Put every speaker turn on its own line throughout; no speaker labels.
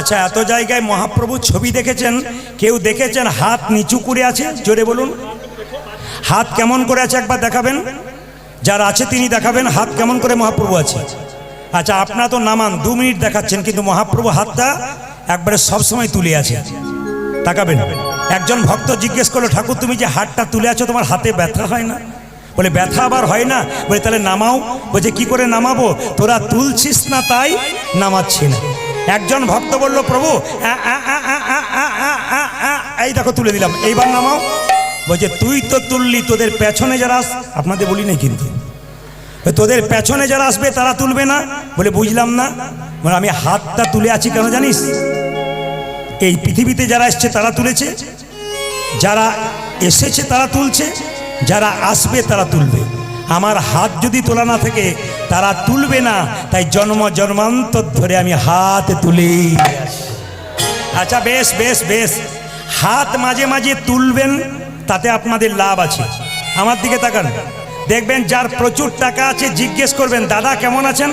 আচ্ছা এত জায়গায় মহাপ্রভুর ছবি দেখেছেন কেউ দেখেছেন হাত নিচু করে আছে জোরে বলুন হাত কেমন করে আছে একবার দেখাবেন যার আছে তিনি দেখাবেন হাত কেমন করে মহাপ্রভু আছে আচ্ছা আপনার তো নামান দু মিনিট দেখাচ্ছেন কিন্তু মহাপ্রভু হাতটা একবারে সবসময় তুলে আছে তাকাবেন একজন ভক্ত জিজ্ঞেস করলো ঠাকুর তুমি যে হাতটা তুলে আছো তোমার হাতে ব্যথা হয় না বলে ব্যথা আবার হয় না বলে তাহলে নামাও বলছে কি করে নামাবো তোরা তুলছিস না তাই নামাচ্ছি না একজন ভক্ত বলল প্রভু এই দেখো তুলে দিলাম এইবার নামাও বলছে তুই তো তুললি তোদের পেছনে যারা আস আপনাদের বলি নাই কিন্তু তোদের পেছনে যারা আসবে তারা তুলবে না বলে বুঝলাম না মানে আমি হাতটা তুলে আছি কেন জানিস এই পৃথিবীতে যারা এসছে তারা তুলেছে যারা এসেছে তারা তুলছে যারা আসবে তারা তুলবে আমার হাত যদি তোলা না থাকে তারা তুলবে না তাই জন্ম জন্মান্তর ধরে আমি হাত তুলি আচ্ছা বেশ বেশ বেশ হাত মাঝে মাঝে তুলবেন তাতে আপনাদের লাভ আছে আমার দিকে তাকান দেখবেন যার প্রচুর টাকা আছে জিজ্ঞেস করবেন দাদা কেমন আছেন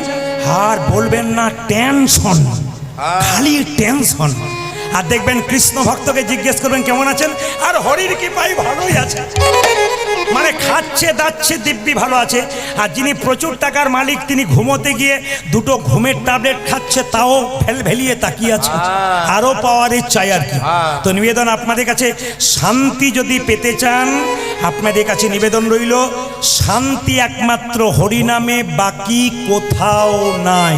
আর বলবেন না টেনশন হ্যাঁ। খালি টেনশন আর দেখবেন কৃষ্ণ ভক্তকে জিজ্ঞেস করবেন কেমন আছেন আর হরির কৃপাই ভালোই আছে মানে খাচ্ছে দাচ্ছে দিব্যি ভালো আছে আর যিনি প্রচুর টাকার মালিক তিনি ঘুমোতে গিয়ে দুটো ঘুমের ট্যাবলেট খাচ্ছে তাও ফেল ভেলিয়ে তাকিয়ে আছে আরও পাওয়ারই চাই আর কি তো নিবেদন আপনাদের কাছে শান্তি যদি পেতে চান আপনাদের কাছে নিবেদন রইল শান্তি একমাত্র হরিনামে বাকি কোথাও নাই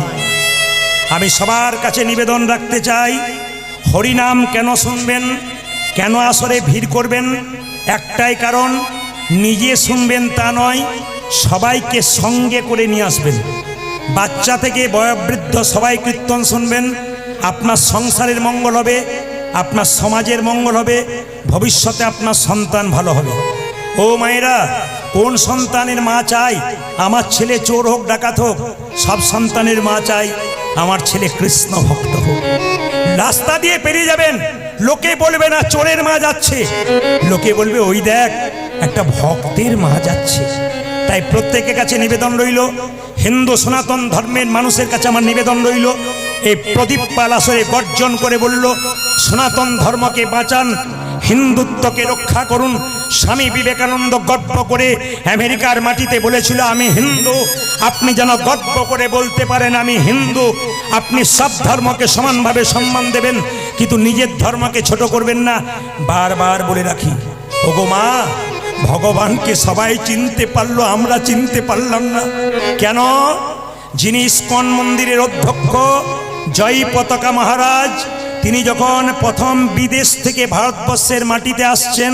আমি সবার কাছে নিবেদন রাখতে চাই হরিনাম কেন শুনবেন কেন আসরে ভিড় করবেন একটাই কারণ নিজে শুনবেন তা নয় সবাইকে সঙ্গে করে নিয়ে আসবেন বাচ্চা থেকে বয়োবৃদ্ধ সবাই কীর্তন শুনবেন আপনার সংসারের মঙ্গল হবে আপনার সমাজের মঙ্গল হবে ভবিষ্যতে আপনার সন্তান ভালো হবে ও মায়েরা কোন সন্তানের মা চাই আমার ছেলে চোর হোক ডাকাত হোক সব সন্তানের মা চাই আমার ছেলে কৃষ্ণ ভক্ত হোক রাস্তা দিয়ে পেরিয়ে যাবেন লোকে বলবে না চোরের মা যাচ্ছে লোকে বলবে ওই দেখ একটা ভক্তের মা যাচ্ছে তাই প্রত্যেকের কাছে নিবেদন রইল হিন্দু সনাতন ধর্মের মানুষের কাছে আমার নিবেদন রইল এই প্রদীপ পালাসরে বর্জন করে বলল সনাতন ধর্মকে বাঁচান হিন্দুত্বকে রক্ষা করুন স্বামী বিবেকানন্দ গর্ব করে আমেরিকার মাটিতে বলেছিল আমি হিন্দু আপনি যেন গর্ব করে বলতে পারেন আমি হিন্দু আপনি সব ধর্মকে সমানভাবে সম্মান দেবেন কিন্তু নিজের ধর্মকে ছোট করবেন না বারবার বলে রাখি ওগো মা ভগবানকে সবাই চিনতে পারলো আমরা চিনতে পারলাম না কেন যিনি ইস্কন মন্দিরের অধ্যক্ষ জয় পতাকা মহারাজ তিনি যখন প্রথম বিদেশ থেকে ভারতবর্ষের মাটিতে আসছেন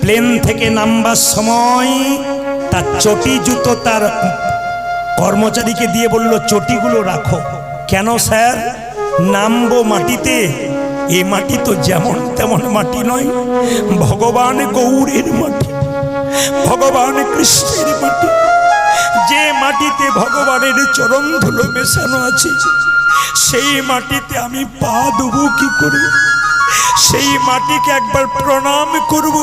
প্লেন থেকে নামবার সময় তার চটি জুতো তার কর্মচারীকে দিয়ে বলল চটিগুলো রাখো কেন স্যার নামবো মাটিতে এ মাটি তো যেমন তেমন মাটি নয় ভগবান গৌরের মাটি ভগবান কৃষ্ণের মাটি যে মাটিতে ভগবানের চরণ ধুলো মেশানো আছে সেই মাটিতে আমি পা দেবো কি করে সেই মাটিকে একবার প্রণাম করব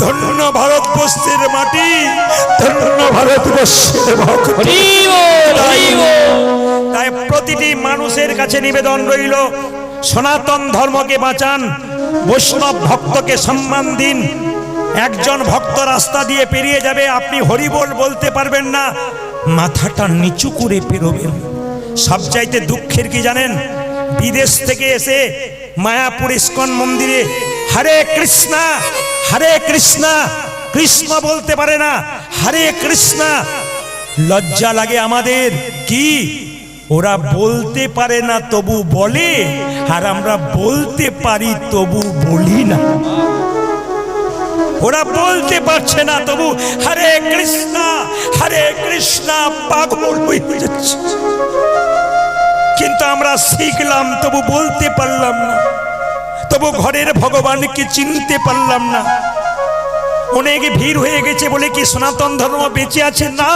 ধন্য ভারতবর্ষের মাটি ধন্য ভারতবর্ষের তাই প্রতিটি মানুষের কাছে নিবেদন রইল সনাতন ধর্মকে বাঁচান বৈষ্ণব ভক্তকে সম্মান দিন একজন ভক্ত রাস্তা দিয়ে পেরিয়ে যাবে আপনি হরিবোল বলতে পারবেন না মাথাটা নিচু করে পেরোবেন সবচাইতে দুঃখের কি জানেন বিদেশ থেকে এসে মায়াপুর ইস্কন মন্দিরে হরে কৃষ্ণা হরে কৃষ্ণা কৃষ্ণ বলতে পারে না হরে কৃষ্ণা লজ্জা লাগে আমাদের কি ওরা বলতে পারে না তবু বলে আর আমরা বলতে পারি তবু বলি না ওরা বলতে পারছে না তবু হরে কৃষ্ণা হরে কৃষ্ণা পাগল হয়ে যাচ্ছে কিন্তু আমরা শিখলাম তবু বলতে পারলাম না তবু ঘরের ভগবানকে চিনতে পারলাম না অনেক ভিড় হয়ে গেছে বলে কি সনাতন ধর্ম বেঁচে আছে না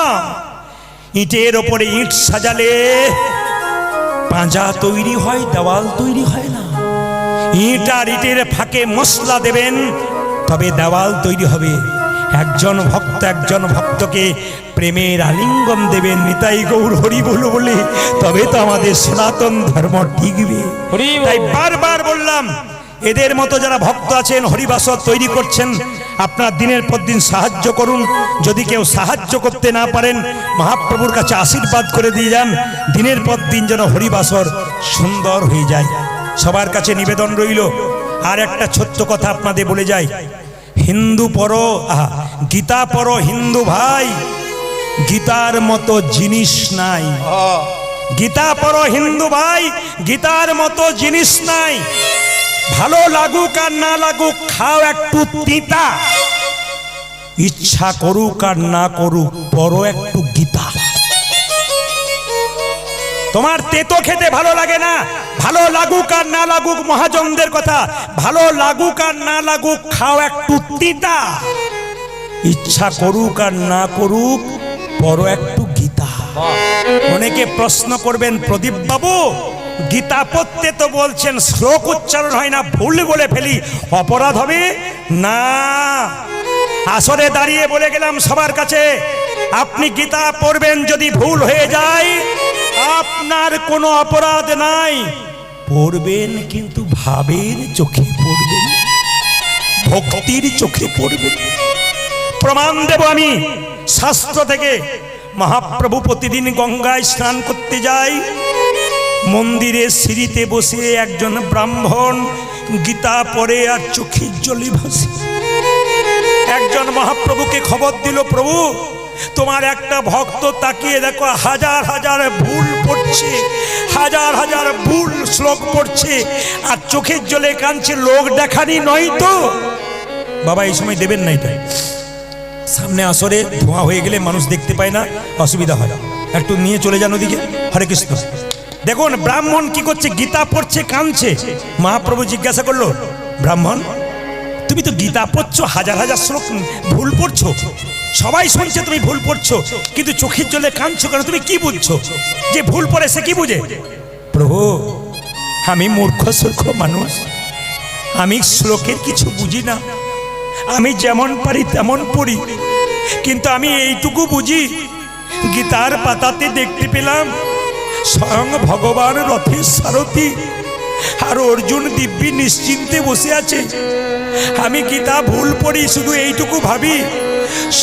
ইটের ওপরে ইট সাজালে পাঁজা তৈরি হয় দেওয়াল তৈরি হয় না ইট আর ইটের ফাঁকে মশলা দেবেন তবে দেওয়াল তৈরি হবে একজন ভক্ত একজন ভক্তকে প্রেমের আলিঙ্গন দেবেন নিতাই গৌর হরি বলু বলে তবে তো আমাদের সনাতন ধর্ম টিকবে তাই বারবার বললাম এদের মতো যারা ভক্ত আছেন হরিবাসর তৈরি করছেন আপনার দিনের পর দিন সাহায্য করুন যদি কেউ সাহায্য করতে না পারেন মহাপ্রভুর কাছে আশীর্বাদ করে দিয়ে যান দিনের পর দিন যেন হরিবাসর সুন্দর হয়ে যায় সবার কাছে নিবেদন রইল আর একটা ছোট্ট কথা আপনাদের বলে যাই হিন্দু পড়ো গীতা পড়ো হিন্দু ভাই গীতার মতো জিনিস নাই গীতা পড়ো হিন্দু ভাই গীতার মতো জিনিস নাই ভালো লাগুক আর না লাগুক খাও একটু তিতা ইচ্ছা করুক আর না করুক পরো একটু তোমার তেতো খেতে ভালো লাগে না ভালো লাগুক আর না লাগুক মহাজনদের কথা ভালো লাগুক আর না লাগুক খাও একটু তিতা ইচ্ছা করুক আর না করুক বড় একটু গীতা অনেকে প্রশ্ন করবেন প্রদীপ বাবু গীতা পড়তে তো বলছেন শ্লোক উচ্চারণ হয় না ভুল বলে ফেলি অপরাধ হবে না আসরে দাঁড়িয়ে বলে গেলাম সবার কাছে আপনি গীতা পড়বেন যদি ভুল হয়ে যায় আপনার কোনো অপরাধ নাই পড়বেন কিন্তু ভাবের চোখে পড়বেন ভক্তির চোখে পড়বেন প্রমাণ দেব আমি শাস্ত্র থেকে মহাপ্রভু প্রতিদিন গঙ্গায় স্নান করতে যায় মন্দিরে সিঁড়িতে বসে একজন ব্রাহ্মণ গীতা পরে আর চোখের জলে ভাসে একজন মহাপ্রভুকে খবর দিল প্রভু তোমার একটা ভক্ত তাকিয়ে দেখো হাজার হাজার ভুল পড়ছে হাজার হাজার ভুল শ্লোক পড়ছে আর চোখের জলে কাঁদছে লোক দেখানি নয় তো বাবা এই সময় দেবেন না এটা সামনে আসরে ধোঁয়া হয়ে গেলে মানুষ দেখতে পায় না অসুবিধা হয় একটু নিয়ে চলে যান ওদিকে হরে কৃষ্ণ দেখুন ব্রাহ্মণ কি করছে গীতা পড়ছে কাঁদছে মহাপ্রভু জিজ্ঞাসা করলো ব্রাহ্মণ তুমি তো গীতা পড়ছো হাজার হাজার শ্লোক ভুল পড়ছো সবাই শুনছে তুমি ভুল পড়ছো কিন্তু চোখের জলে কাঁদছো কারণ তুমি কি বুঝছো যে ভুল পড়ে সে কি বুঝে প্রভু আমি মূর্খ সূর্খ মানুষ আমি শ্লোকের কিছু বুঝি না আমি যেমন পারি তেমন পড়ি কিন্তু আমি এইটুকু বুঝি গীতার পাতাতে দেখতে পেলাম স্বয়ং ভগবান রথের সারথী আর অর্জুন দিব্যি নিশ্চিন্তে বসে আছে আমি গীতা ভুল পড়ি শুধু এইটুকু ভাবি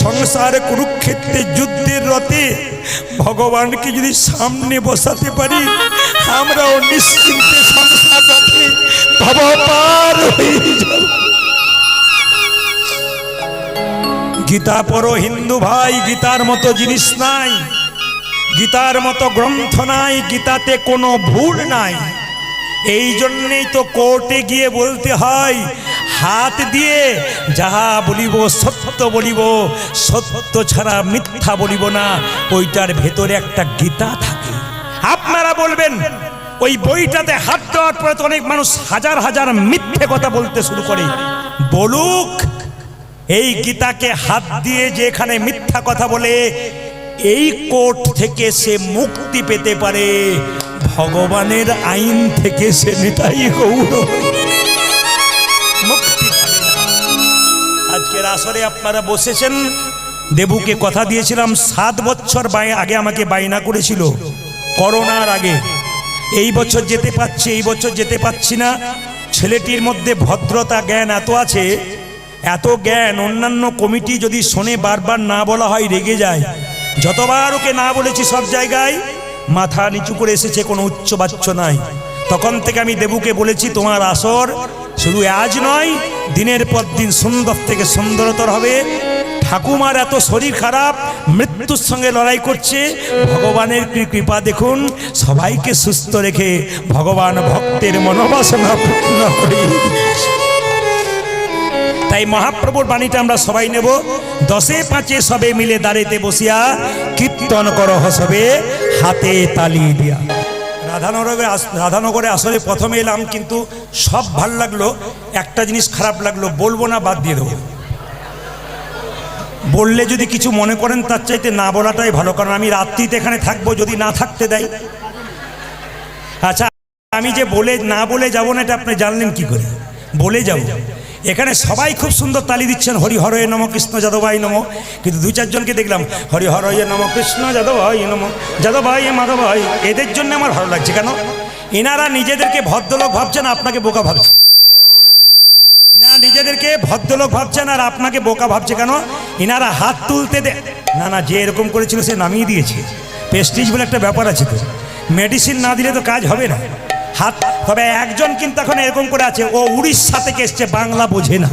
সংসার কুরুক্ষেত্রে যুদ্ধের রথে ভগবানকে যদি সামনে বসাতে পারি আমরাও নিশ্চিন্তে সংসার রথে ভবপার হয়ে যাব গীতা পড়ো হিন্দু ভাই গীতার মতো জিনিস নাই গীতার মতো গ্রন্থ নাই গীতাতে কোনো ভুল নাই এই জন্যেই তো কোর্টে গিয়ে বলতে হয় হাত দিয়ে যাহা বলিব সত্য বলিব সত্য ছাড়া মিথ্যা বলিব না ওইটার ভেতরে একটা গীতা থাকে আপনারা বলবেন ওই বইটাতে হাত দেওয়ার পরে তো অনেক মানুষ হাজার হাজার মিথ্যে কথা বলতে শুরু করে বলুক এই গীতাকে হাত দিয়ে যে এখানে মিথ্যা কথা বলে এই কোট থেকে সে মুক্তি পেতে পারে ভগবানের আইন থেকে সে নেতাই গৌরব গল্পের আসরে আপনারা বসেছেন দেবুকে কথা দিয়েছিলাম সাত বছর আগে আমাকে বায়না করেছিল করোনার আগে এই বছর যেতে পারছি এই বছর যেতে পারছি না ছেলেটির মধ্যে ভদ্রতা জ্ঞান এত আছে এত জ্ঞান অন্যান্য কমিটি যদি শোনে বারবার না বলা হয় রেগে যায় যতবার ওকে না বলেছি সব জায়গায় মাথা নিচু করে এসেছে কোনো উচ্চ বাচ্চ নাই তখন থেকে আমি দেবুকে বলেছি তোমার আসর শুধু আজ নয় দিনের পর দিন সুন্দর থেকে সুন্দরতর হবে ঠাকুমার এত শরীর খারাপ মৃত্যুর সঙ্গে লড়াই করছে ভগবানের কৃপা দেখুন সবাইকে সুস্থ রেখে ভগবান ভক্তের মনোবাসনা পূর্ণ করি তাই মহাপ্রভুর বাণীটা আমরা সবাই নেব দশে পাঁচে সবে মিলে দাঁড়িতে বসিয়া কীর্তন কর হসবে হাতে তালি দিয়া রাধানগরে রাধানগরে আসলে প্রথমে এলাম কিন্তু সব ভাল লাগলো একটা জিনিস খারাপ লাগলো বলবো না বাদ দিয়ে দেবো বললে যদি কিছু মনে করেন তার চাইতে না বলাটাই ভালো কারণ আমি রাত্রিতে এখানে থাকবো যদি না থাকতে দেয় আচ্ছা আমি যে বলে না বলে যাবো না এটা আপনি জানলেন কি করে বলে যাবো এখানে সবাই খুব সুন্দর তালি দিচ্ছেন হরিহর এ নম কৃষ্ণ যাদবাই নম কিন্তু দু চারজনকে দেখলাম হরিহর এ নম কৃষ্ণ যাদবাই নম মাধব মাধবাই এদের জন্য আমার ভালো লাগছে কেন এনারা নিজেদেরকে ভদ্রলোক ভাবছেন আপনাকে বোকা ভাবছে নিজেদেরকে ভদ্রলোক ভাবছেন আর আপনাকে বোকা ভাবছে কেন এনারা হাত তুলতে দে না না যে এরকম করেছিল সে নামিয়ে দিয়েছে পেস্টিজ বলে একটা ব্যাপার আছে তো মেডিসিন না দিলে তো কাজ হবে না হাত তবে একজন কিন্তু এখন এরকম করে আছে ও উড়িষ্যা থেকে এসছে বাংলা বোঝে না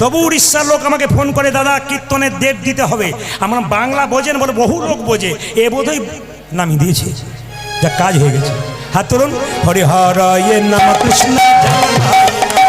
তবু উড়িষ্যার লোক আমাকে ফোন করে দাদা কীর্তনের দেব দিতে হবে আমরা বাংলা বোঝেন বলে বহু লোক বোঝে এ বোধহয় নামিয়ে দিয়েছে যা কাজ হয়ে গেছে হাত তুলুন হরিহর নাম কৃষ্ণ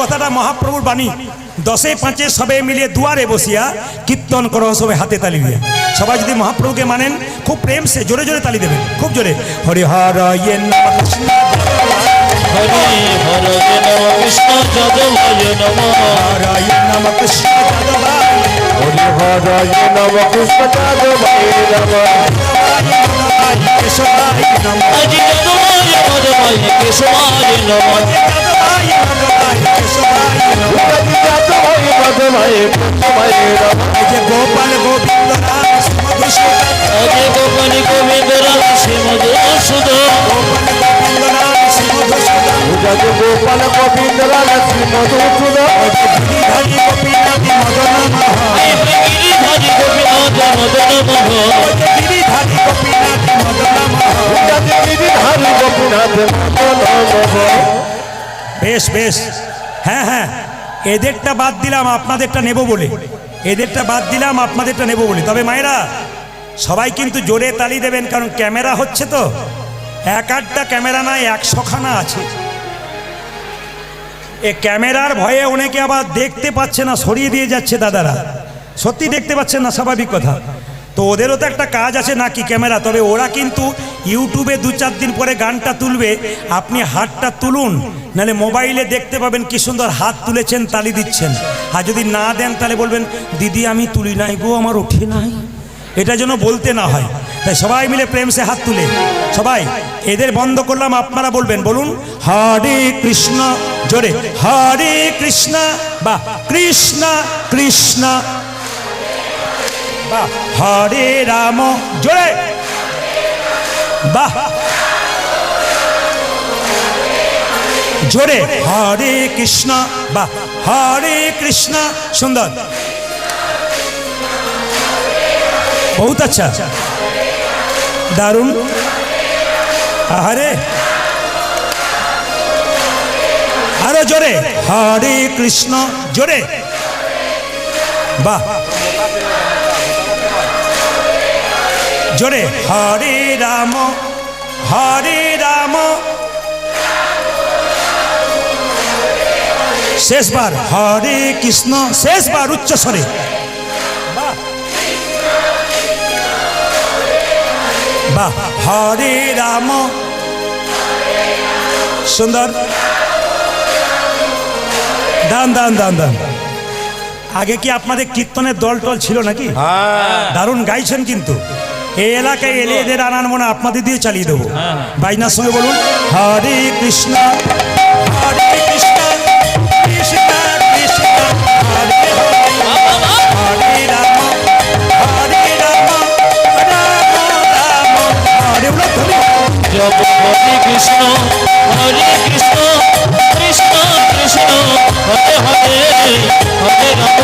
কথাটা মহাপ্রভুর বাণী দশে পাঁচে সবে মিলিয়ে দুয়ারে বসিয়া কীর্তন করো সবে হাতে তালি দিয়ে সবাই যদি মহাপ্রভুকে মানেন খুব প্রেম সে জোরে জোরে তালি দেবে খুব জোরে হরি হর কৃষ্ণ কেশবায় নমঃ গোপাল গোবিন্দ রাম গোপাল গোবিন্দ রাম শ্রীমধুসূদন গোপাল গোবিন্দ রাম শ্রীমধুসূদন গোপীনাথ মদন মহ গিরিধারী গোপীনাথ মদন মহ গিরিধারী গোপীনাথ মদন বেশ বেশ হ্যাঁ হ্যাঁ এদেরটা বাদ দিলাম আপনাদেরটা নেব বলে এদেরটা বাদ দিলাম আপনাদেরটা নেব বলে তবে মায়েরা সবাই কিন্তু জোরে তালি দেবেন কারণ ক্যামেরা হচ্ছে তো এক আটটা ক্যামেরা নয় একশোখানা আছে এ ক্যামেরার ভয়ে অনেকে আবার দেখতে পাচ্ছে না সরিয়ে দিয়ে যাচ্ছে দাদারা সত্যি দেখতে পাচ্ছেন না স্বাভাবিক কথা তো ওদেরও তো একটা কাজ আছে নাকি ক্যামেরা তবে ওরা কিন্তু ইউটিউবে দু চার দিন পরে গানটা তুলবে আপনি হাতটা তুলুন নাহলে মোবাইলে দেখতে পাবেন কি সুন্দর হাত তুলেছেন তালি দিচ্ছেন আর যদি না দেন তাহলে বলবেন দিদি আমি তুলি নাই গো আমার ওঠে নাই এটা যেন বলতে না হয় তাই সবাই মিলে প্রেম সে হাত তুলে সবাই এদের বন্ধ করলাম আপনারা বলবেন বলুন হরে কৃষ্ণ জোরে হরে কৃষ্ণ বা কৃষ্ণ কৃষ্ণ বা হরে রাম জোরে বাহ জোরে হরে কৃষ্ণ বাহ হরে কৃষ্ণ সুন্দর বহুত আচ্ছা দারুণ আহারে আরো জোরে হরে কৃষ্ণ জোরে বাহ জোরে হরে রাম হরে রাম শেষবার হরে কৃষ্ণ শেষবার উচ্চ স্বরে বা হরে রাম সুন্দর দান দান দান দান আগে কি আপনাদের কীর্তনের দল টল ছিল নাকি হ্যাঁ। দারুণ গাইছেন কিন্তু এই এলাকায় এলে এদের আনার মনে আপনাদের দিয়ে চালিয়ে দেবো হ্যাঁ, হ্যাঁ। বাইনার সঙ্গে বলুন হরে কৃষ্ণ হরে কৃষ্ণ কৃষ্ণ কৃষ্ণ হরে হরে রাম হরে রাম রাম রাম হরে জপ হরে কৃষ্ণ হরে কৃষ্ণ কৃষ্ণ কৃষ্ণ হরে হরে হরে রাম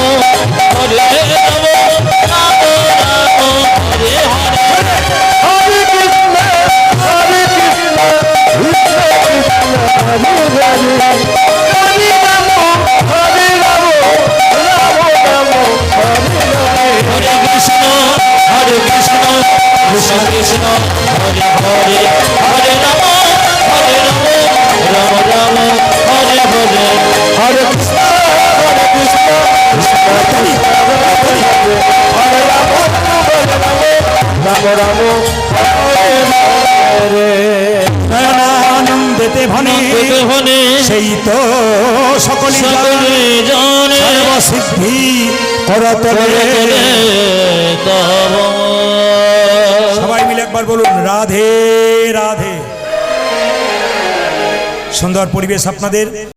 সবাই মিলে একবার বলুন রাধে রাধে সুন্দর পরিবেশ আপনাদের